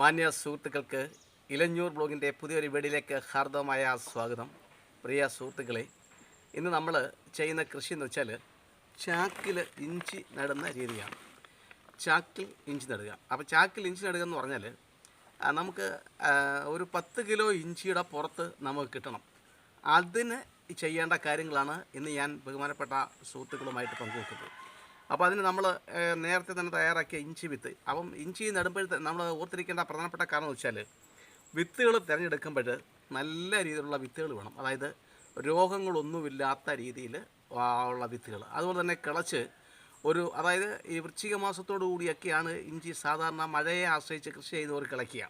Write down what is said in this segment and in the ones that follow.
മാന്യ സുഹൃത്തുക്കൾക്ക് ഇലഞ്ഞൂർ ബ്ലോഗിന്റെ പുതിയൊരു വീടിലേക്ക് ഹാർദവമായ സ്വാഗതം. പ്രിയ സുഹൃത്തുക്കളെ ഇന്ന് നമ്മൾ ചെയ്യുന്ന കൃഷി എന്ന് വെച്ചാൽ ചാക്കിൽ ഇഞ്ചി നടുന്ന രീതിയാണ്. ചാക്കിൽ ഇഞ്ചി നടുക. അപ്പോൾ ചാക്കിൽ ഇഞ്ചി നടുക എന്ന് പറഞ്ഞാൽ നമുക്ക് ഒരു പത്ത് കിലോ ഇഞ്ചിയുടെ പുറത്ത് നമുക്ക് കിട്ടണം. അതിന് ചെയ്യേണ്ട കാര്യങ്ങളാണ് ഇന്ന് ഞാൻ ബഹുമാനപ്പെട്ട സുഹൃത്തുക്കളുമായിട്ട് പങ്കുവെക്കുന്നത്. അപ്പോൾ അതിന് നമ്മൾ നേരത്തെ തന്നെ തയ്യാറാക്കിയ ഇഞ്ചി വിത്ത്. അപ്പം ഇഞ്ചി നടുമ്പോഴത്തെ നമ്മൾ ഓർത്തിരിക്കേണ്ട പ്രധാനപ്പെട്ട കാരണം എന്ന് വെച്ചാൽ വിത്തുകൾ തിരഞ്ഞെടുക്കുമ്പോൾ നല്ല രീതിയിലുള്ള വിത്തുകൾ വേണം. അതായത് രോഗങ്ങളൊന്നുമില്ലാത്ത രീതിയിൽ ഉള്ള വിത്തുകൾ അതുപോലെ തന്നെ കിളച്ച് ഒരു അതായത് ഈ വൃശ്ചിക മാസത്തോടു കൂടിയൊക്കെയാണ് ഇഞ്ചി സാധാരണ മഴയെ ആശ്രയിച്ച് കൃഷി ചെയ്യുന്നവർ കിളയ്ക്കുക.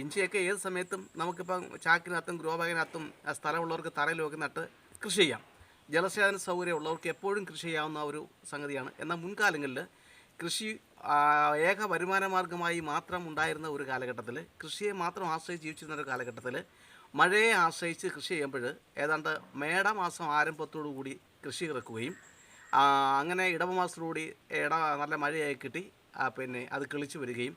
ഇഞ്ചിയൊക്കെ ഏത് സമയത്തും നമുക്കിപ്പം ചാക്കിനകത്തും ഗ്രോ ബാഗിനകത്തും സ്ഥലമുള്ളവർക്ക് തറയിലൊക്കെ നട്ട് കൃഷി ചെയ്യാം. ജലസേചന സൗകര്യം ഉള്ളവർക്ക് എപ്പോഴും കൃഷി ചെയ്യാവുന്ന ഒരു സംഗതിയാണ്. എന്നാൽ മുൻകാലങ്ങളിൽ കൃഷി ഏക വരുമാന മാർഗമായി മാത്രം ഉണ്ടായിരുന്ന ഒരു കാലഘട്ടത്തിൽ കൃഷിയെ മാത്രം ആശ്രയിച്ച് ജീവിച്ചിരുന്ന ഒരു കാലഘട്ടത്തിൽ മഴയെ ആശ്രയിച്ച് കൃഷി ചെയ്യുമ്പോൾ ഏതാണ്ട് മേടമാസം ആരംഭത്തോടു കൂടി കൃഷി ഇറക്കുകയും അങ്ങനെ ഇടവമാസത്തോടുകൂടി ഇട നല്ല മഴയായി കിട്ടി പിന്നെ അത് കിളിച്ചു വരികയും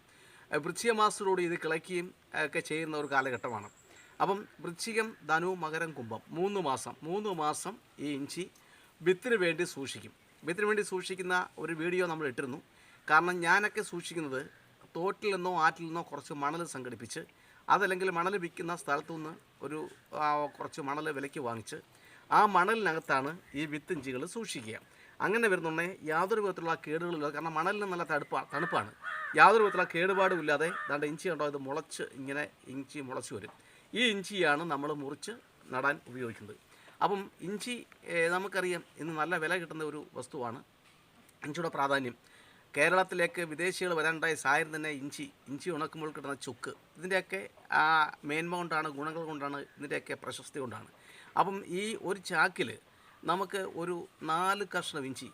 ആ, വൃശ്ചിക മാസത്തോടുകൂടി ഇത് കിളയ്ക്കുകയും ഒക്കെ ചെയ്യുന്ന ഒരു കാലഘട്ടമാണ്. അപ്പം വൃശ്ചികം ധനു മകരം കുംഭം. മൂന്ന് മാസം. മൂന്ന് മാസം ഈ ഇഞ്ചി വിത്തിന് വേണ്ടി സൂക്ഷിക്കും. വിത്തിന് വേണ്ടി സൂക്ഷിക്കുന്ന ഒരു വീഡിയോ നമ്മൾ ഇട്ടിരുന്നു. കാരണം ഞാനൊക്കെ സൂക്ഷിക്കുന്നത് തോട്ടിൽ നിന്നോ ആറ്റിൽ നിന്നോ കുറച്ച് മണൽ സംഘടിപ്പിച്ച് അതല്ലെങ്കിൽ മണൽ വിൽക്കുന്ന സ്ഥലത്തു നിന്ന് ഒരു കുറച്ച് മണൽ വിലയ്ക്ക് വാങ്ങിച്ച് ആ മണലിനകത്താണ് ഈ വിത്തിഞ്ചികൾ സൂക്ഷിക്കുക. അങ്ങനെ വരുന്നുണ്ടെങ്കിൽ യാതൊരു വിധത്തിലുള്ള കേടുകളില്ല കാരണം മണലിന് നല്ല തണുപ്പാണ് തണുപ്പാണ്. യാതൊരു വിധത്തിലുള്ള കേടുപാടും ഇല്ലാതെ ഇഞ്ചി ഉണ്ടോ ഇത് മുളച്ച് ഇങ്ങനെ ഇഞ്ചി മുളച്ച് വരും. ഈ ഇഞ്ചിയാണ് നമ്മൾ മുറിച്ച് നടാൻ ഉപയോഗിക്കുന്നത്. അപ്പം ഇഞ്ചി നമുക്കറിയാം ഇന്ന് നല്ല വില കിട്ടുന്ന ഒരു വസ്തുവാണ് ഇഞ്ചിയുടെ പ്രാധാന്യം. കേരളത്തിലേക്ക് വിദേശികൾ വരാനുണ്ടായ സാഹചര്യം തന്നെ ഇഞ്ചി ഇഞ്ചി ഉണക്കുമ്പോൾ കിട്ടുന്ന ചുക്ക്. ഇതിന്റെയൊക്കെ ആ മേന്മ കൊണ്ടാണ് ഗുണങ്ങൾ കൊണ്ടാണ് ഇതിന്റെയൊക്കെ പ്രശസ്തി കൊണ്ടാണ്. അപ്പം ഈ ഒരു ചാക്കിൽ നമുക്ക് ഒരു നാല് കഷ്ണം ഇഞ്ചി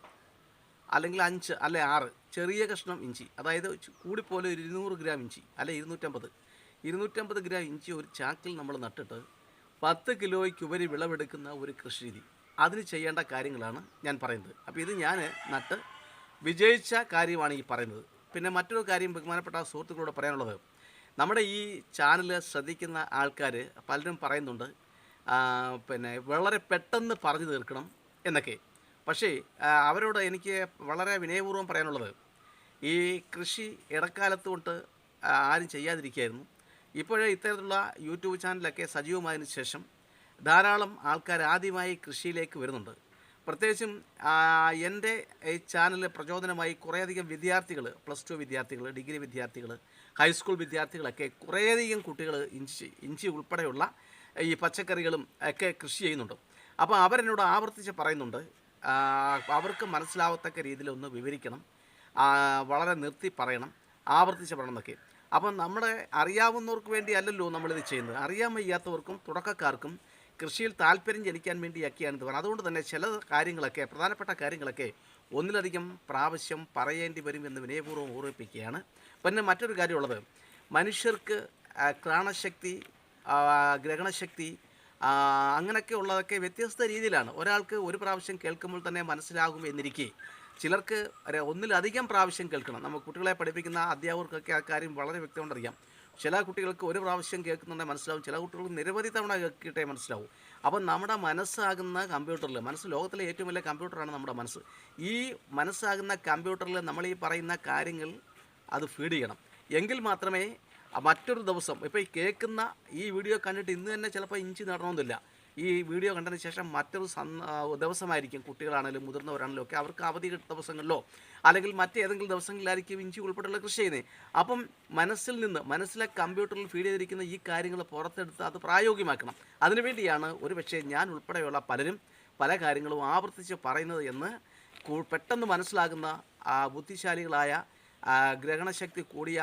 അല്ലെങ്കിൽ അഞ്ച് അല്ലെ ആറ് ചെറിയ കഷ്ണം ഇഞ്ചി അതായത് കൂടിപ്പോലെ ഒരു ഇരുന്നൂറ് ഗ്രാം ഇഞ്ചി അല്ലെ ഇരുന്നൂറ്റമ്പത്. ഇരുന്നൂറ്റമ്പത് ഗ്രാം ഇഞ്ചി ഒരു ചാക്കിൽ നമ്മൾ നട്ടിട്ട് പത്ത് കിലോയ്ക്ക് ഉപരി വിളവെടുക്കുന്ന ഒരു കൃഷിരീതി അതിന് ചെയ്യേണ്ട കാര്യങ്ങളാണ് ഞാൻ പറയുന്നത്. അപ്പോൾ ഇത് ഞാൻ നട്ട് വിജയിച്ച കാര്യമാണ് ഈ പറയുന്നത്. പിന്നെ മറ്റൊരു കാര്യം ബഹുമാനപ്പെട്ട സുഹൃത്തുക്കളോട് പറയാനുള്ളത്. നമ്മുടെ ഈ ചാനൽ ശ്രദ്ധിക്കുന്ന ആൾക്കാർ പലരും പറയുന്നുണ്ട് പിന്നെ വളരെ പെട്ടെന്ന് പറഞ്ഞു തീർക്കണം എന്നൊക്കെ. പക്ഷേ അവരോട് എനിക്ക് വളരെ വിനയപൂർവം പറയാനുള്ളത് ഈ കൃഷി ഇടക്കാലത്ത് തൊട്ട് ആരും ചെയ്യാതിരിക്കുകയായിരുന്നു. ഇപ്പോഴേ ഇത്തരത്തിലുള്ള യൂട്യൂബ് ചാനലൊക്കെ സജീവമായതിനു ശേഷം ധാരാളം ആൾക്കാർ ആദ്യമായി കൃഷിയിലേക്ക് വരുന്നുണ്ട്. പ്രത്യേകിച്ചും എന്റെ ഈ ചാനലിലെ പ്രചോദനമായി കുറേയധികം വിദ്യാർത്ഥികൾ പ്ലസ് ടു വിദ്യാർത്ഥികൾ ഡിഗ്രി വിദ്യാർത്ഥികൾ ഹൈസ്കൂൾ വിദ്യാർത്ഥികളൊക്കെ കുറേയധികം കുട്ടികൾ ഇഞ്ചി ഇഞ്ചി ഉൾപ്പെടെയുള്ള ഈ പച്ചക്കറികളും ഒക്കെ കൃഷി ചെയ്യുന്നുണ്ട്. അപ്പോൾ അവരെന്നോട് ആവർത്തിച്ച് പറയുന്നുണ്ട് അവർക്ക് മനസ്സിലാവത്തക്ക രീതിയിൽ ഒന്ന് വിവരിക്കണം വളരെ നിർത്തി പറയണം ആവർത്തിച്ച് പറയണം എന്നൊക്കെ. അപ്പം നമ്മുടെ അറിയാവുന്നവർക്ക് വേണ്ടി അല്ലല്ലോ നമ്മളിത് ചെയ്യുന്നത്. അറിയാൻ വയ്യാത്തവർക്കും തുടക്കക്കാർക്കും കൃഷിയിൽ താല്പര്യം ജനിക്കാൻ വേണ്ടിയൊക്കെയാണ് ഇത് അതുകൊണ്ട് തന്നെ ചില കാര്യങ്ങളൊക്കെ പ്രധാനപ്പെട്ട കാര്യങ്ങളൊക്കെ ഒന്നിലധികം പ്രാവശ്യം പറയേണ്ടി വരും എന്ന് വിനയപൂർവം ഓർമ്മിപ്പിക്കുകയാണ്. പിന്നെ മറ്റൊരു കാര്യമുള്ളത് മനുഷ്യർക്ക് ക്രാണശക്തി ഗ്രഹണശക്തി അങ്ങനെയൊക്കെ ഉള്ളതൊക്കെ വ്യത്യസ്ത രീതിയിലാണ്. ഒരാൾക്ക് ഒരു പ്രാവശ്യം കേൾക്കുമ്പോൾ തന്നെ മനസ്സിലാകും എന്നിരിക്കെ ചിലർക്ക് ഒന്നിലധികം പ്രാവശ്യം കേൾക്കണം. നമ്മൾ കുട്ടികളെ പഠിപ്പിക്കുന്ന അധ്യാപകർക്കൊക്കെ ആ കാര്യം വളരെ വ്യക്തമുണ്ടറിയാം ചില കുട്ടികൾക്ക് ഒരു പ്രാവശ്യം കേൾക്കുന്നുണ്ടെങ്കിൽ മനസ്സിലാവും. ചില കുട്ടികൾക്ക് നിരവധി തവണ കേൾക്കിയിട്ടേ മനസ്സിലാവും. അപ്പം നമ്മുടെ മനസ്സാകുന്ന കമ്പ്യൂട്ടറിൽ മനസ്സ് ലോകത്തിലെ ഏറ്റവും വലിയ കമ്പ്യൂട്ടറാണ് നമ്മുടെ മനസ്സ്. ഈ മനസ്സാകുന്ന കമ്പ്യൂട്ടറിൽ നമ്മൾ ഈ പറയുന്ന കാര്യങ്ങൾ അത് ഫീഡ് ചെയ്യണം. എങ്കിൽ മാത്രമേ മറ്റൊരു ദിവസം ഇപ്പോൾ ഈ കേൾക്കുന്ന ഈ വീഡിയോ കണ്ടിട്ട് ഇന്ന് തന്നെ ചിലപ്പോൾ ഇഞ്ചി നടണമെന്നില്ല. ഈ വീഡിയോ കണ്ടതിന് ശേഷം മറ്റൊരു ദിവസമായിരിക്കും കുട്ടികളാണെങ്കിലും മുതിർന്നവരാണെങ്കിലും ഒക്കെ അവർക്ക് അവധി ദിവസങ്ങളിലോ അല്ലെങ്കിൽ മറ്റേതെങ്കിലും ദിവസങ്ങളിലായിരിക്കും ഇഞ്ചി ഉൾപ്പെടെയുള്ള കൃഷി ചെയ്യുന്നത് അപ്പം മനസ്സിൽ നിന്ന് മനസ്സിലെ കമ്പ്യൂട്ടറിൽ ഫീഡ് ചെയ്തിരിക്കുന്ന ഈ കാര്യങ്ങൾ പുറത്തെടുത്ത് അത് പ്രായോഗികമാക്കണം. അതിനുവേണ്ടിയാണ് ഒരു പക്ഷേ ഞാൻ ഉൾപ്പെടെയുള്ള പലരും പല കാര്യങ്ങളും ആവർത്തിച്ച് പറയുന്നത് എന്ന് പെട്ടെന്ന് മനസ്സിലാകുന്ന ബുദ്ധിശാലികളായ ഗ്രഹണശക്തി കൂടിയ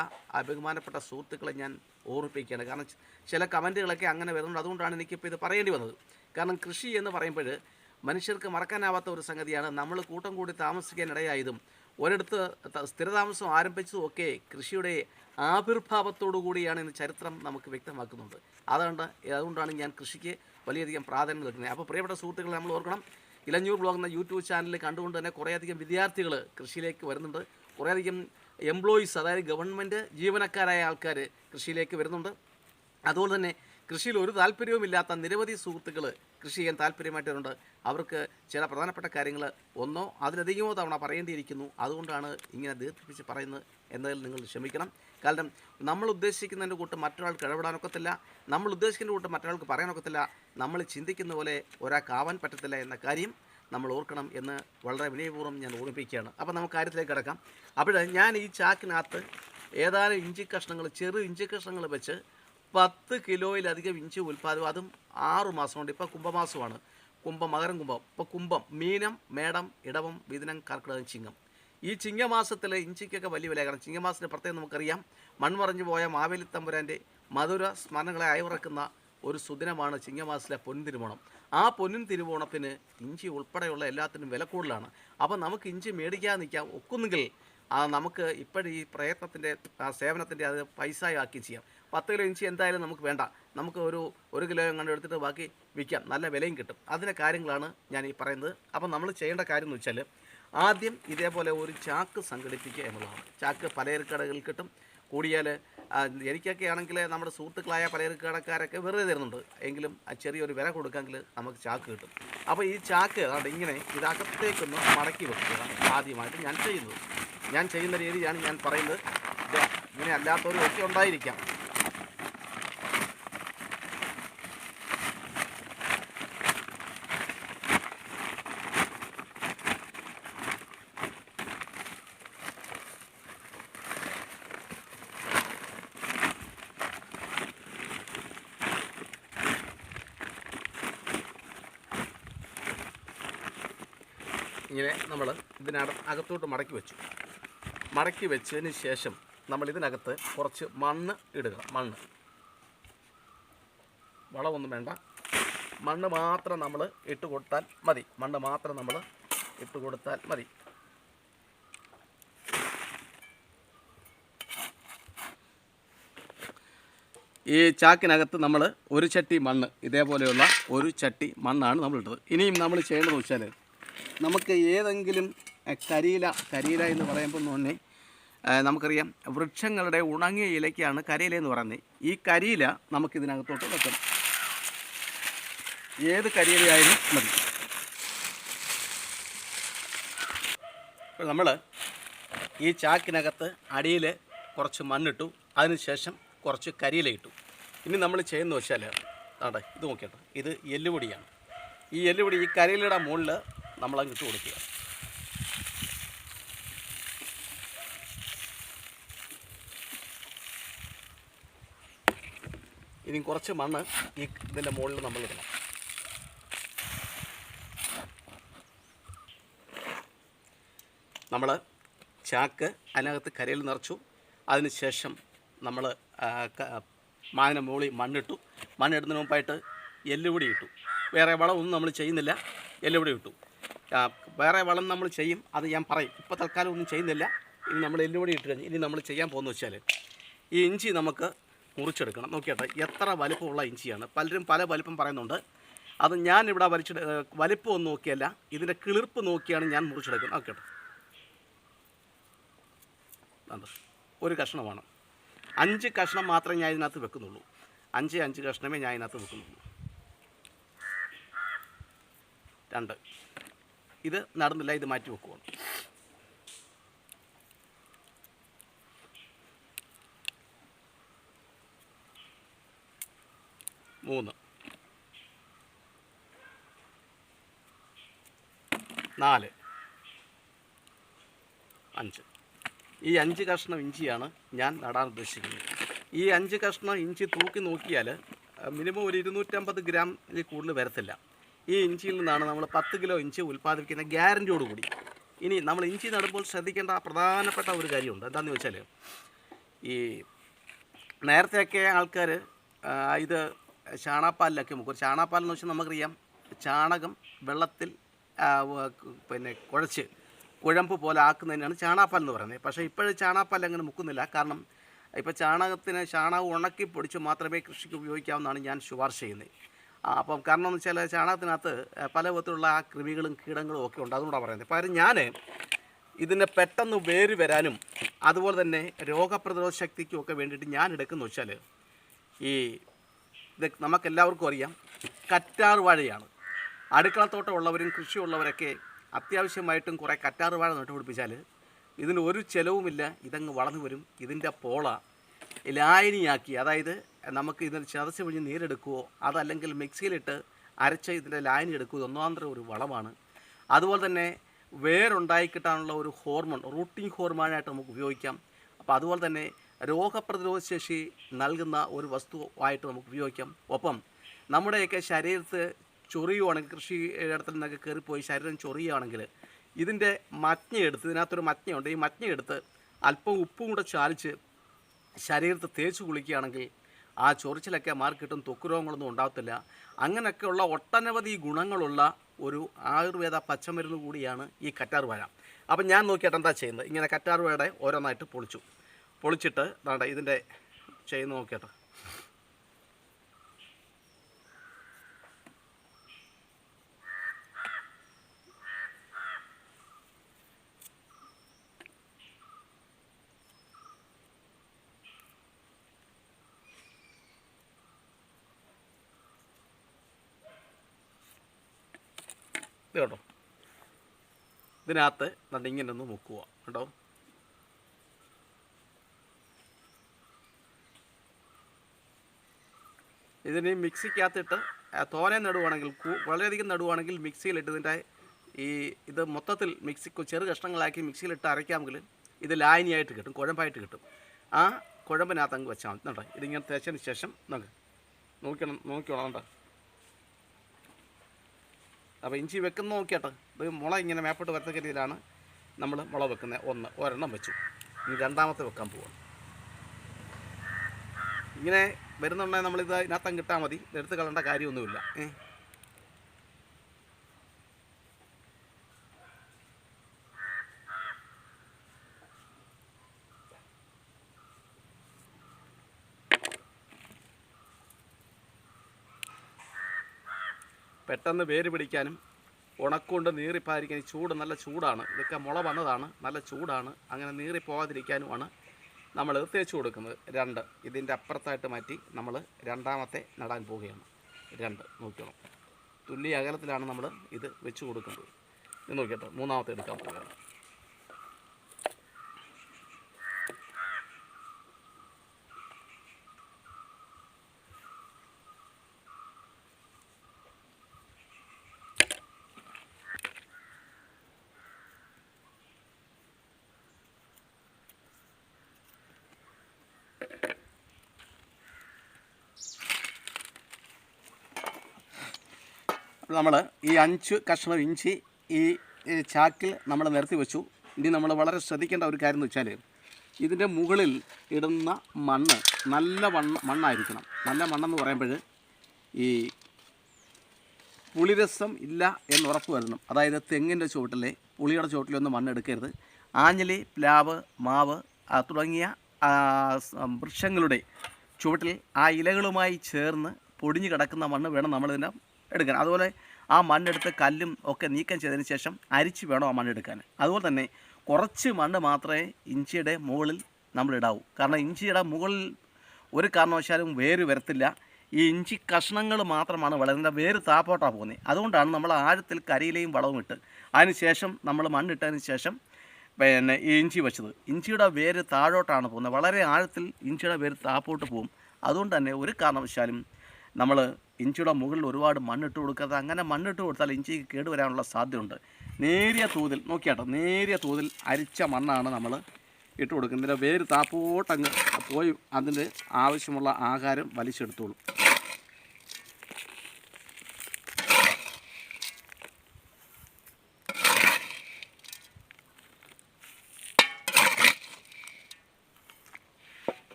ബഹുമാനപ്പെട്ട സുഹൃത്തുക്കളെ ഞാൻ ഓർമ്മിപ്പിക്കുകയാണ് കാരണം ചില കമന്റുകളൊക്കെ അങ്ങനെ വരുന്നുണ്ട്. അതുകൊണ്ടാണ് എനിക്കിപ്പോൾ ഇത് പറയേണ്ടി വന്നത്. കാരണം കൃഷി എന്ന് പറയുമ്പോൾ മനുഷ്യർക്ക് മറക്കാനാവാത്ത ഒരു സംഗതിയാണ് നമ്മൾ കൂട്ടം കൂടി താമസിക്കാനിടയായതും ഒരിടത്ത് സ്ഥിരതാമസം ആരംഭിച്ചതും ഒക്കെ കൃഷിയുടെ ആവിർഭാവത്തോടു കൂടിയാണ് ഇന്ന് ചരിത്രം നമുക്ക് വ്യക്തമാക്കുന്നുണ്ട്. അതുകൊണ്ട് അതുകൊണ്ടാണ് ഞാൻ കൃഷിക്ക് വലിയധികം പ്രാധാന്യം നൽകുന്നത്. അപ്പോൾ പ്രിയപ്പെട്ട സുഹൃത്തുക്കളെ നമ്മൾ ഓർക്കണം. ഇലഞ്ഞൂർ ബ്ലോഗ് എന്ന യൂട്യൂബ് ചാനൽ കണ്ടുകൊണ്ട് തന്നെ കുറേയധികം വിദ്യാർത്ഥികൾ കൃഷിയിലേക്ക് വരുന്നുണ്ട്. കുറേയധികം എംപ്ലോയീസ് അതായത് ഗവൺമെന്റ് ജീവനക്കാരായ ആൾക്കാർ കൃഷിയിലേക്ക് വരുന്നുണ്ട്. അതുപോലെ തന്നെ കൃഷിയിൽ ഒരു താല്പര്യവുമില്ലാത്ത നിരവധി സുഹൃത്തുക്കൾ കൃഷി ചെയ്യാൻ താല്പര്യമായിട്ടുണ്ട് അവർക്ക് ചില പ്രധാനപ്പെട്ട കാര്യങ്ങൾ ഒന്നോ അതിലധികമോ തവണ പറയേണ്ടിയിരിക്കുന്നു. അതുകൊണ്ടാണ് ഇങ്ങനെ ദീർഘിപ്പിച്ച് പറയുന്നത് എന്നതിൽ നിങ്ങൾ ക്ഷമിക്കണം. കാരണം നമ്മൾ ഉദ്ദേശിക്കുന്നതിന്റെ കൂട്ട് മറ്റൊരാൾക്ക് ഇടപെടാനൊക്കത്തില്ല. നമ്മൾ ഉദ്ദേശിക്കുന്ന കൂട്ട് മറ്റൊരാൾക്ക് പറയാനൊക്കത്തില്ല. നമ്മൾ ചിന്തിക്കുന്ന പോലെ ഒരാൾക്കാവാൻ പറ്റത്തില്ല എന്ന കാര്യം നമ്മൾ ഓർക്കണം എന്ന് വളരെ വിനയപൂർവം ഞാൻ ഓർമ്മിപ്പിക്കുകയാണ്. അപ്പോൾ നമുക്ക് കാര്യത്തിലേക്ക് കിടക്കാം. അപ്പോൾ ഞാൻ ഈ ചാക്കിനകത്ത് ഏതാനും ഇഞ്ചി കഷ്ണങ്ങൾ ചെറു ഇഞ്ചി കഷ്ണങ്ങൾ വെച്ച് പത്ത് കിലോയിലധികം ഇഞ്ചി ഉൽപ്പാദനം അതും ആറു കൊണ്ട് ഇപ്പോൾ കുംഭമാസമാണ്. കുംഭം മകരം കുംഭം. ഇപ്പോൾ കുംഭം മീനം മേടം ഇടവം വിദിനം കർക്കിടകം ചിങ്ങം. ഈ ചിങ്ങമാസത്തിൽ ഇഞ്ചിക്കൊക്കെ വലിയ വില കാരണം ചിങ്ങമാസത്തിന് പ്രത്യേകം നമുക്കറിയാം. മൺമറഞ്ഞു പോയ മാവേലി തമ്പുരാന്റെ മധുര സ്മരണകളെ അയവിറക്കുന്ന ഒരു സുദിനമാണ് ചിങ്ങമാസത്തിലെ പൊന്നിൻ തിരുവോണം ആ പൊന്നിൻ തിരുവോണത്തിന് ഇഞ്ചി ഉൾപ്പെടെയുള്ള എല്ലാത്തിനും വില കൂടുതലാണ്. അപ്പോൾ നമുക്ക് ഇഞ്ചി മേടിക്കാൻ നിൽക്കാം. ഒക്കുന്നെങ്കിൽ നമുക്ക് ഇപ്പോഴും ഈ പ്രയത്നത്തിന്റെ സേവനത്തിന്റെ അത് പൈസ ആക്കി ചെയ്യാം. പത്ത് കിലോ ഇഞ്ചി എന്തായാലും നമുക്ക് വേണ്ട. നമുക്ക് ഒരു ഒരു കിലോ കണ്ട് എടുത്തിട്ട് ബാക്കി വിൽക്കാം. നല്ല വിലയും കിട്ടും. അതിന്റെ കാര്യങ്ങളാണ് ഞാൻ ഈ പറയുന്നത്. അപ്പം നമ്മൾ ചെയ്യേണ്ട കാര്യം എന്ന് വെച്ചാൽ ആദ്യം ഇതേപോലെ ഒരു ചാക്ക് സംഘടിപ്പിക്കുക എന്നുള്ളതാണ്. ചാക്ക് പലചരക്കടകളിൽ കിട്ടും. കൂടിയാൽ എനിക്കൊക്കെ ആണെങ്കിൽ നമ്മുടെ സുഹൃത്തുക്കളായ പലചരക്കടക്കാരൊക്കെ വെറുതെ തരുന്നുണ്ട്. എങ്കിലും ചെറിയൊരു വില കൊടുക്കാമെങ്കിൽ നമുക്ക് ചാക്ക് കിട്ടും. അപ്പോൾ ഈ ചാക്ക് അതുകൊണ്ട് ഇങ്ങനെ ഇതകത്തേക്കൊന്ന് മടക്കി വെക്കുക ആദ്യമായിട്ട് ഞാൻ ചെയ്യുന്നത്. ഞാൻ ചെയ്യുന്ന രീതിയാണ് ഞാൻ പറയുന്നത്. ഇങ്ങനെ അല്ലാത്തവരും ഒക്കെ ഉണ്ടായിരിക്കാം. ഇങ്ങനെ നമ്മൾ ഇതിനക അകത്തോട്ട് മടക്കി വെച്ചു. മടക്കി വെച്ചതിന് ശേഷം നമ്മൾ ഇതിനകത്ത് കുറച്ച് മണ്ണ് ഇടുക മണ്ണ്. വളമൊന്നും വേണ്ട. മണ്ണ് മാത്രം നമ്മൾ ഇട്ട് കൊടുത്താൽ മതി. മണ്ണ് മാത്രം നമ്മൾ ഇട്ട് കൊടുത്താൽ മതി. ഈ ചാക്കിനകത്ത് നമ്മൾ ഒരു ചട്ടി മണ്ണ് ഇതേപോലെയുള്ള ഒരു ചട്ടി മണ്ണാണ് നമ്മൾ ഇട്ടത്. ഇനിയും നമ്മൾ ചെയ്യേണ്ടതെന്ന് വെച്ചാൽ നമുക്ക് ഏതെങ്കിലും കരിയില കരിയില എന്ന് പറയുമ്പോൾ തന്നെ നമുക്കറിയാം വൃക്ഷങ്ങളുടെ ഉണങ്ങിയ ഇലയ്ക്കാണ് കരിയില എന്ന് പറയുന്നത്. ഈ കരിയില നമുക്കിതിനകത്തോട്ട് വെക്കണം. ഏത് കരിയിലയായാലും മതി. നമ്മൾ ഈ ചാക്കിനകത്ത് അടിയിൽ കുറച്ച് മണ്ണിട്ടു അതിനുശേഷം കുറച്ച് കരിയില ഇട്ടു. ഇനി നമ്മൾ ചെയ്യുന്നത് വെച്ചാൽ ആട്ടെ ഇത് നോക്കിയിട്ട് ഇത് എല്ലുപൊടിയാണ്. ഈ എല്ലുപൊടി ഈ കരിയിലയുടെ മുകളിൽ നമ്മളങ്ങ് ഇട്ട് കൊടുക്കുക. ഇനി കുറച്ച് മണ്ണ് ഈ ഇതിന്റെ മുകളിൽ നമ്മൾ ഇടണം. നമ്മൾ ചാക്ക് അതിനകത്ത് കരയിൽ നിറച്ചു. അതിനുശേഷം നമ്മൾ മാന മുകളിൽ മണ്ണിട്ടു. മണ്ണിടുന്നതിന് മുമ്പായിട്ട് എല്ലുപൊടി ഇട്ടു. വേറെ വളമൊന്നും നമ്മൾ ചെയ്യുന്നില്ല. എല്ലുപൊടി ഇട്ടു. വേറെ വളം നമ്മൾ ചെയ്യും അത് ഞാൻ പറയും. ഇപ്പോൾ തൽക്കാലം ഒന്നും ചെയ്യുന്നില്ല. ഇനി നമ്മൾ എല്ലുപൊടി ഇട്ട് കഴിഞ്ഞ് ഇനി നമ്മൾ ചെയ്യാൻ പോകുന്ന വെച്ചാൽ ഈ ഇഞ്ചി നമുക്ക് മുറിച്ചെടുക്കണം. നോക്കിയാട്ടെ എത്ര വലിപ്പമുള്ള ഇഞ്ചിയാണ്. പലരും പല വലിപ്പം പറയുന്നുണ്ട്. അത് വലിച്ചെടു വലിപ്പം ഒന്നും നോക്കിയല്ല. ഇതിന്റെ കിളിർപ്പ് നോക്കിയാണ് ഞാൻ മുറിച്ചെടുക്കുന്നത്. നോക്കട്ടെ ഒരു കഷ്ണമാണ് അഞ്ച് കഷ്ണം മാത്രമേ ഞാൻ ഇതിനകത്ത് വെക്കുന്നുള്ളൂ. അഞ്ച് അഞ്ച് കഷ്ണമേ ഞാൻ ഇതിനകത്ത് വെക്കുന്നുള്ളൂ. രണ്ട്. ഇത് നടന്നില്ല ഇത് മാറ്റി വെക്കുവാണ്. മൂന്ന്. നാല്. അഞ്ച്. ഈ അഞ്ച് കഷ്ണം ഇഞ്ചിയാണ് ഞാൻ നടാൻ ഉദ്ദേശിക്കുന്നത്. ഈ അഞ്ച് കഷ്ണം ഇഞ്ചി തൂക്കി നോക്കിയാൽ മിനിമം ഒരു ഇരുന്നൂറ്റമ്പത് ഗ്രാമിൽ കൂടുതൽ വരത്തില്ല. ഈ ഇഞ്ചിയിൽ നിന്നാണ് നമ്മൾ പത്ത് കിലോ ഇഞ്ചി ഉൽപ്പാദിപ്പിക്കുന്ന ഗ്യാരന്റിയോടുകൂടി ഇനി നമ്മൾ ഇഞ്ചി നടുമ്പോൾ ശ്രദ്ധിക്കേണ്ട പ്രധാനപ്പെട്ട ഒരു കാര്യമുണ്ട്. എന്താണെന്ന് വെച്ചാൽ ഈ നേരത്തെയൊക്കെ ആൾക്കാർ ഇത് ചാണാപ്പാലിലൊക്കെ മുക്കും. ചാണാപ്പാലെന്ന് വെച്ചാൽ നമുക്കറിയാം ചാണകം വെള്ളത്തിൽ പിന്നെ കുഴച്ച് കുഴമ്പ് പോലെ ആക്കുന്നതിനാണ് ചാണാപ്പാൽ എന്ന് പറയുന്നത്. പക്ഷേ ഇപ്പോഴും ചാണാപ്പാൽ അങ്ങനെ മുക്കുന്നില്ല. കാരണം ഇപ്പോൾ ചാണകത്തിന് ചാണകം ഉണക്കി പൊടിച്ച് മാത്രമേ കൃഷിക്ക് ഉപയോഗിക്കാവുന്നതാണ് ഞാൻ ശുപാർശ ചെയ്യുന്നത്. അപ്പം കാരണം എന്ന് വെച്ചാൽ ചാണകത്തിനകത്ത് പല വിധത്തിലുള്ള ആ കൃമികളും കീടങ്ങളും ഒക്കെ ഉണ്ട്. അതുകൊണ്ടാണ് പറയുന്നത് പകരം ഞാൻ ഇതിനെ പെട്ടെന്ന് വേര് വരാനും അതുപോലെ തന്നെ രോഗപ്രതിരോധ ശക്തിക്കും ഒക്കെ വേണ്ടിയിട്ട് ഞാൻ എടുക്കുന്ന വെച്ചാൽ ഈ ഇത് നമുക്കെല്ലാവർക്കും അറിയാം കറ്റാർ വാഴയാണ്. അടുക്കളത്തോട്ടം ഉള്ളവരും കൃഷിയുള്ളവരൊക്കെ അത്യാവശ്യമായിട്ടും കുറേ കറ്റാർ വാഴ നട്ടുപിടിപ്പിച്ചാൽ ഇതിന് ഒരു ചിലവുമില്ല ഇതങ്ങ് വളർന്നു വരും. ഇതിന്റെ പോള ലായനിയാക്കി അതായത് നമുക്ക് ഇതിന് ചതച്ച് പിഴിഞ്ഞ് നീരെടുക്കുകയോ അതല്ലെങ്കിൽ മിക്സിയിലിട്ട് അരച്ച് ഇതിന്റെ ലായനി എടുക്കുകയോ ഒന്നാന്തര ഒരു വളമാണ്. അതുപോലെ തന്നെ വേരുണ്ടായി കിട്ടാനുള്ള ഒരു ഹോർമോൺ റൂട്ടിംഗ് ഹോർമോണായിട്ട് നമുക്ക് ഉപയോഗിക്കാം. അപ്പോൾ അതുപോലെ തന്നെ രോഗപ്രതിരോധ ശേഷി നൽകുന്ന ഒരു വസ്തുവായിട്ട് നമുക്ക് ഉപയോഗിക്കാം. ഒപ്പം നമ്മുടെയൊക്കെ ശരീരത്ത് ചൊറിയുവാണെങ്കിൽ കൃഷി ഇടത്തിൽ നിന്നൊക്കെ കയറിപ്പോയി ശരീരം ചൊറിയുകയാണെങ്കിൽ ഇതിന്റെ മജ്ഞയെടുത്ത് ഇതിനകത്തൊരു മജ്ഞയുണ്ട് ഈ മജ്ഞയെടുത്ത് അല്പം ഉപ്പും കൂടെ ചാലിച്ച് ശരീരത്ത് തേച്ച് കുളിക്കുകയാണെങ്കിൽ ആ ചൊറിച്ചിലൊക്കെ മാർക്ക് കിട്ടും ത്വക്ക് രോഗങ്ങളൊന്നും ഉണ്ടാകത്തില്ല അങ്ങനെയൊക്കെയുള്ള ഒട്ടനവധി ഗുണങ്ങളുള്ള ഒരു ആയുർവേദ പച്ചമരുന്ന് കൂടിയാണ് ഈ കറ്റാർ വാഴ. അപ്പം ഞാൻ നോക്കിയിട്ട് എന്താ ചെയ്യുന്നത്? ഇങ്ങനെ കറ്റാർ വാഴ ഓരോന്നായിട്ട് പൊളിച്ചു. പൊളിച്ചിട്ട് വേണ്ട ഇതിന്റെ ചെയ്യുന്ന നോക്കിയിട്ട്. ഇത് കേട്ടോ ഇതിനകത്ത് ദാണ്ട ഇങ്ങനെ ഒന്ന് മുക്കുക കേട്ടോ ഇതിന് മിക്സിക്കകത്തിട്ട് തോനെ നടുവാണെങ്കിൽ വളരെയധികം നടുവാണെങ്കിൽ മിക്സിയിലിട്ട് ഇതിന്റെ ഈ ഇത് മൊത്തത്തിൽ മിക്സി ചെറു കഷ്ണങ്ങളാക്കി മിക്സിയിലിട്ട് അരയ്ക്കാമെങ്കിൽ ഇത് ലായനിയായിട്ട് കിട്ടും കുഴമ്പായിട്ട് കിട്ടും. ആ കുഴമ്പിനകത്ത് അങ്ങ് വെച്ചാൽ മതി. കേട്ടോ ഇതിങ്ങനെ തേച്ചതിന് ശേഷം നമുക്ക് നോക്കണം നോക്കിയോളാം കേട്ടോ അപ്പോൾ ഇഞ്ചി വെക്കുന്ന നോക്കിയാട്ടെ. ഇത് മുള ഇങ്ങനെ മേപ്പോട്ട് വരത്തക്ക രീതിയിലാണ് നമ്മൾ മുള വെക്കുന്നത് ഒന്ന് ഒരെണ്ണം വെച്ചു. ഇനി രണ്ടാമത്തെ വെക്കാൻ പോവാം. ഇങ്ങനെ വരുന്നുണ്ടെങ്കിൽ നമ്മളിത് ഇതിനകത്തം കിട്ടാൽ മതി. എടുത്ത് കളയേണ്ട കാര്യമൊന്നുമില്ല. ഏ? പെട്ടെന്ന് വേര് പിടിക്കാനും ഉണക്കൊണ്ട് നീറിപ്പായിരിക്കാനും ചൂട് നല്ല ചൂടാണ്. ഇതൊക്കെ മുള വന്നതാണ്. നല്ല ചൂടാണ്. അങ്ങനെ നീറിപ്പോകാതിരിക്കാനുമാണ് നമ്മൾ തേച്ച് കൊടുക്കുന്നത്. രണ്ട് ഇതിന്റെ അപ്പുറത്തായിട്ട് മാറ്റി നമ്മൾ രണ്ടാമത്തെ നടാൻ പോവുകയാണ്. രണ്ട് നോക്കണം തുല്യ അകലത്തിലാണ് നമ്മൾ ഇത് വെച്ച് കൊടുക്കുന്നത്. നോക്കിയിട്ട് മൂന്നാമത്തെ എടുക്കാൻ പോവുകയാണ്. നമ്മൾ ഈ അഞ്ച് കഷ്ണം ഇഞ്ചി ഈ ചാക്കിൽ നമ്മൾ നിരത്തി വെച്ചു. ഇനി നമ്മൾ വളരെ ശ്രദ്ധിക്കേണ്ട ഒരു കാര്യം എന്ന് വെച്ചാൽ ഇതിന്റെ മുകളിൽ ഇടുന്ന മണ്ണ് നല്ല മണ്ണ് മണ്ണായിരിക്കണം. നല്ല മണ്ണെന്ന് പറയുമ്പോൾ ഈ പുളിരസം ഇല്ല എന്ന് ഉറപ്പ് വരുത്തണം അതായത് തെങ്ങിന്റെ ചുവട്ടിലെ പുളിയുടെ ചുവട്ടിലൊന്നും മണ്ണെടുക്കരുത് ആഞ്ഞലി പ്ലാവ് മാവ് തുടങ്ങിയ വൃക്ഷങ്ങളുടെ ചുവട്ടിൽ ആ ഇലകളുമായി ചേർന്ന് പൊടിഞ്ഞു കിടക്കുന്ന മണ്ണ് വേണം നമ്മളിതിനെ എടുക്കാൻ. അതുപോലെ ആ മണ്ണെടുത്ത് കല്ലും ഒക്കെ നീക്കം ചെയ്തതിന് ശേഷം അരിച്ച് വേണം ആ മണ്ണെടുക്കാൻ. അതുപോലെ തന്നെ കുറച്ച് മണ്ണ് മാത്രമേ ഇഞ്ചിയുടെ മുകളിൽ നമ്മൾ ഇടാവൂ കാരണം ഇഞ്ചിയുടെ മുകളിൽ ഒരു കാരണവശാലും വേര് വരത്തില്ല. ഈ ഇഞ്ചി കഷ്ണങ്ങൾ മാത്രമാണ് വളരുന്നത്. വേര് താപ്പോട്ടാണ് പോകുന്നത് അതുകൊണ്ടാണ് നമ്മൾ ആഴത്തിൽ കരിയിലെയും വളവും ഇട്ട് അതിന് ശേഷം നമ്മൾ മണ്ണിട്ടതിന് ശേഷം പിന്നെ ഈ ഇഞ്ചി വെച്ചത്. ഇഞ്ചിയുടെ വേര് താഴോട്ടാണ് പോകുന്നത്. വളരെ ആഴത്തിൽ ഇഞ്ചിയുടെ വേര് താപ്പോട്ട് പോകും. അതുകൊണ്ട് തന്നെ ഒരു കാരണവശാലും നമ്മൾ ഇഞ്ചിയുടെ മുകളിൽ ഒരുപാട് മണ്ണിട്ട് കൊടുക്കരുത് അങ്ങനെ മണ്ണിട്ട് കൊടുത്താൽ ഇഞ്ചിക്ക് കേടുവരാനുള്ള സാധ്യതയുണ്ട്. നേരിയ തോതിൽ നോക്കിയാട്ടോ നേരിയ തോതിൽ അരിച്ച മണ്ണാണ് നമ്മൾ ഇട്ട് കൊടുക്കുന്നത്. വേര് താപ്പോട്ടങ്ങ് പോയി അതിന്റെ ആവശ്യമുള്ള ആഹാരം വലിച്ചെടുത്തോളും.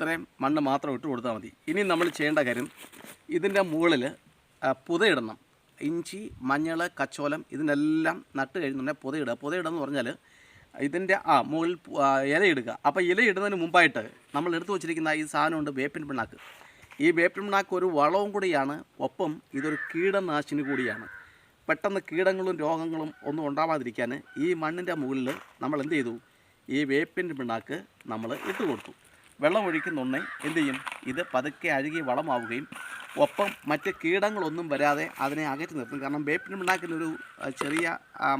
ഇത്രയും മണ്ണ് മാത്രം ഇട്ട് കൊടുത്താൽ മതി. ഇനി നമ്മൾ ചെയ്യേണ്ട കാര്യം ഇതിന്റെ മുകളിൽ പുതയിടണം. ഇഞ്ചി മഞ്ഞൾ കച്ചോലം ഇതിനെല്ലാം നട്ട് കഴിയുന്നുണ്ടെങ്കിൽ പുതയിടുക. പുതയിടുക എന്ന് പറഞ്ഞാൽ ഇതിന്റെ ആ മുകളിൽ ഇലയിടുക അപ്പോൾ ഇലയിടുന്നതിന് മുമ്പായിട്ട് നമ്മൾ എടുത്തു വച്ചിരിക്കുന്ന ഈ സാധനമുണ്ട് വേപ്പിൻ പിണ്ണാക്ക്. ഈ വേപ്പിൻ പിണ്ണാക്ക് ഒരു വളവും കൂടിയാണ്. ഒപ്പം ഇതൊരു കീടനാശിനി കൂടിയാണ്. പെട്ടെന്ന് കീടങ്ങളും രോഗങ്ങളും ഒന്നും ഉണ്ടാവാതിരിക്കാൻ ഈ മണ്ണിന്റെ മുകളിൽ നമ്മൾ എന്ത് ചെയ്തു? ഈ വേപ്പിന്റെ പിണ്ണാക്ക് നമ്മൾ ഇട്ട് കൊടുത്തു. വെള്ളം ഒഴിക്കുന്നുണ്ടെങ്കിൽ എന്ത് ചെയ്യും? ഇത് പതുക്കെ അഴുകി വളമാവുകയും ഒപ്പം മറ്റ് കീടങ്ങളൊന്നും വരാതെ അതിനെ അകറ്റി നിർത്തും. കാരണം വേപ്പിൻ പിണ്ണാക്കിനൊരു ആ, ചെറിയ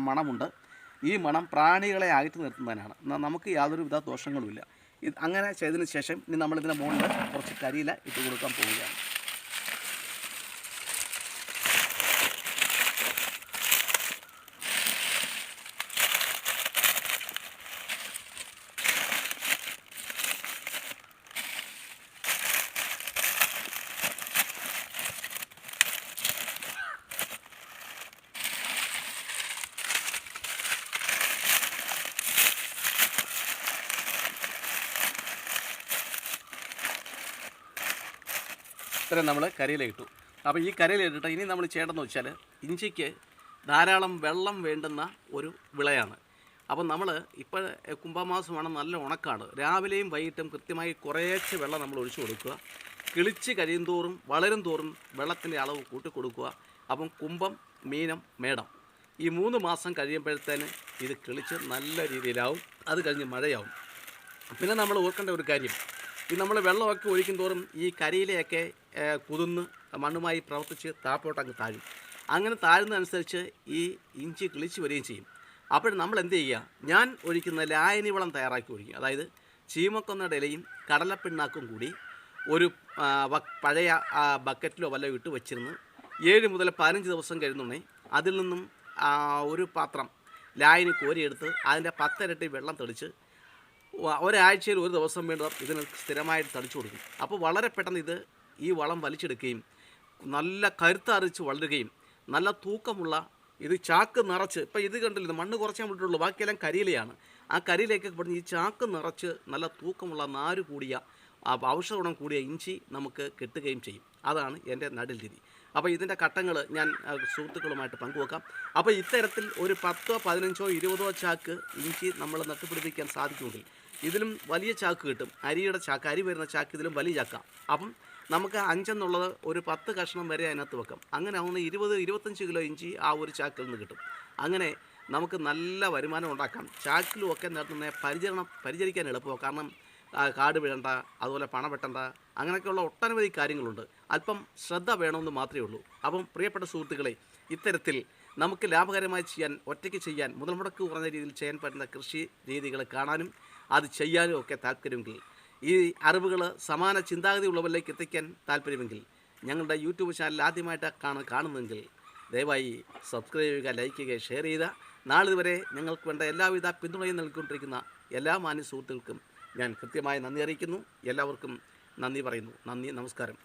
മണമുണ്ട്. ഈ മണം പ്രാണികളെ അകറ്റി നിർത്തുന്നതിനാണ്. എന്നാൽ നമുക്ക് യാതൊരു വിധ ദോഷങ്ങളുമില്ല. ഇത് അങ്ങനെ ചെയ്തതിന് ശേഷം ഇനി നമ്മളിതിന്റെ മുകളിൽ കുറച്ച് കരിയില ഇട്ട് കൊടുക്കാൻ പോവുകയാണ്. ഇത്രയും നമ്മൾ കരയിലിട്ടു. അപ്പോൾ ഈ കരയിലിട്ടിട്ട് ഇനി നമ്മൾ ചെയ്യേണ്ടതെന്ന് വെച്ചാൽ ഇഞ്ചിക്ക് ധാരാളം വെള്ളം വേണ്ടുന്ന ഒരു വിളയാണ്. അപ്പം നമ്മൾ ഇപ്പോൾ കുംഭമാസമാണ് നല്ല ഉണക്കാണ് രാവിലെയും വൈകിട്ടും കൃത്യമായി കുറേശ്ശെ വെള്ളം നമ്മൾ ഒഴിച്ചു കൊടുക്കുക. കിളിച്ച് കഴിയും തോറും വളരും തോറും വെള്ളത്തിന്റെ അളവ് കൂട്ടിക്കൊടുക്കുക. അപ്പം കുംഭം മീനം മേടം. ഈ മൂന്ന് മാസം കഴിയുമ്പോഴത്തേന് ഇത് കിളിച്ച് നല്ല രീതിയിലാവും. അത് കഴിഞ്ഞ് മഴയാവും. പിന്നെ നമ്മൾ ഓർക്കേണ്ട ഒരു കാര്യം. ഈ നമ്മൾ വെള്ളമൊക്കെ ഒഴിക്കും തോറും ഈ കരിയിലയൊക്കെ കുതിർന്ന് മണ്ണുമായി പ്രവർത്തിച്ച് താപ്പോട്ട് അങ്ങ് താഴും. അങ്ങനെ താഴുന്നതനുസരിച്ച് ഈ ഇഞ്ചി കിളിച്ച് വരികയും ചെയ്യും. അപ്പോൾ നമ്മൾ എന്ത് ചെയ്യുക? ഞാൻ ഒഴിക്കുന്ന ലായനി വളം തയ്യാറാക്കി ഒഴിക്കും. അതായത് ചീമക്കൊന്നയുടെ ഇലയും കടലപ്പിണ്ണാക്കും കൂടി ഒരു പഴയ ബക്കറ്റിലോ വല്ലതും ഇട്ട് വെച്ചിരുന്ന് ഏഴ് മുതൽ പതിനഞ്ച് ദിവസം കഴിയുന്നുണ്ടെങ്കിൽ അതിൽ നിന്നും ഒരു പാത്രം ലായനി കോരിയെടുത്ത് അതിന്റെ പത്തിരട്ടി വെള്ളം തെളിച്ച് ഒരാഴ്ചയിൽ ഒരു ദിവസം വീണ്ടും ഇതിന് സ്ഥിരമായിട്ട് തളിച്ചു കൊടുക്കും. അപ്പോൾ വളരെ പെട്ടെന്ന് ഇത് ഈ വളം വലിച്ചെടുക്കുകയും നല്ല കരുത്താറിച്ച് വളരുകയും നല്ല തൂക്കമുള്ള ഇത് ചാക്ക് നിറച്ച് ഇപ്പം ഇത് കണ്ടില്ല മണ്ണ് കുറച്ചേ വിട്ടുള്ളൂ ബാക്കിയെല്ലാം കരിയിലയാണ്. ആ കരിയിലേക്ക് പെടുന്ന ഈ ചാക്ക് നിറച്ച് നല്ല തൂക്കമുള്ള നാര് കൂടിയ ഔഷധ ഗുണം കൂടിയ ഇഞ്ചി നമുക്ക് കിട്ടുകയും ചെയ്യും. അതാണ് എന്റെ നടിൽ രീതി. അപ്പോൾ ഇതിന്റെ ഘട്ടങ്ങൾ ഞാൻ സുഹൃത്തുക്കളുമായിട്ട് പങ്കുവെക്കാം. അപ്പോൾ ഇത്തരത്തിൽ ഒരു പത്തോ പതിനഞ്ചോ ഇരുപതോ ചാക്ക് ഇഞ്ചി നമ്മൾ നട്ടുപിടിപ്പിക്കാൻ സാധിക്കുമെങ്കിൽ ഇതിലും വലിയ ചാക്ക് കിട്ടും. അരിയുടെ ചാക്ക് അരി വരുന്ന ചാക്ക് ഇതിലും വലിയ ചാക്കാം അപ്പം നമുക്ക് അഞ്ചെന്നുള്ളത് ഒരു പത്ത് കഷ്ണം വരെ അതിനകത്ത് വെക്കാം. അങ്ങനെ ആവുന്ന ഇരുപത് ഇരുപത്തഞ്ച് കിലോ ഇഞ്ചി ആ ഒരു ചാക്കിൽ നിന്ന് കിട്ടും. അങ്ങനെ നമുക്ക് നല്ല വരുമാനം ഉണ്ടാക്കാം. ചാക്കിലും ഒക്കെ നടത്തുന്ന പരിചരണം പരിചരിക്കാൻ എളുപ്പമാണ് കാരണം കാട് വീഴണ്ട അതുപോലെ പണം വെട്ടണ്ട അങ്ങനെയൊക്കെയുള്ള ഒട്ടനവധി കാര്യങ്ങളുണ്ട്. അല്പം ശ്രദ്ധ വേണമെന്ന് മാത്രമേ ഉള്ളൂ. അപ്പം പ്രിയപ്പെട്ട സുഹൃത്തുക്കളെ ഇത്തരത്തിൽ നമുക്ക് ലാഭകരമായി ചെയ്യാൻ ഒറ്റയ്ക്ക് ചെയ്യാൻ മുതൽ മുടക്ക് കുറഞ്ഞ രീതിയിൽ ചെയ്യാൻ പറ്റുന്ന കൃഷി രീതികൾ കാണാനും അത് ചെയ്യാനും ഒക്കെ താല്പര്യമെങ്കിൽ ഈ അറിവുകൾ സമാന ചിന്താഗതി ഉള്ളവരിലേക്ക് എത്തിക്കാൻ താല്പര്യമെങ്കിൽ ഞങ്ങളുടെ യൂട്യൂബ് ചാനൽ ആദ്യമായിട്ടാണ് കാണുന്നതെങ്കിൽ ദയവായി സബ്സ്ക്രൈബ് ചെയ്യുക ലൈക്ക് ചെയ്യുക ഷെയർ ചെയ്യുക. വരെ ഞങ്ങൾക്ക് വേണ്ട എല്ലാവിധ പിന്തുണയും നൽകിക്കൊണ്ടിരിക്കുന്ന എല്ലാ മാന്യ സുഹൃത്തുക്കൾക്കും ഞാൻ കൃത്യമായി നന്ദി അറിയിക്കുന്നു. എല്ലാവർക്കും നന്ദി പറയുന്നു. നന്ദി നമസ്കാരം.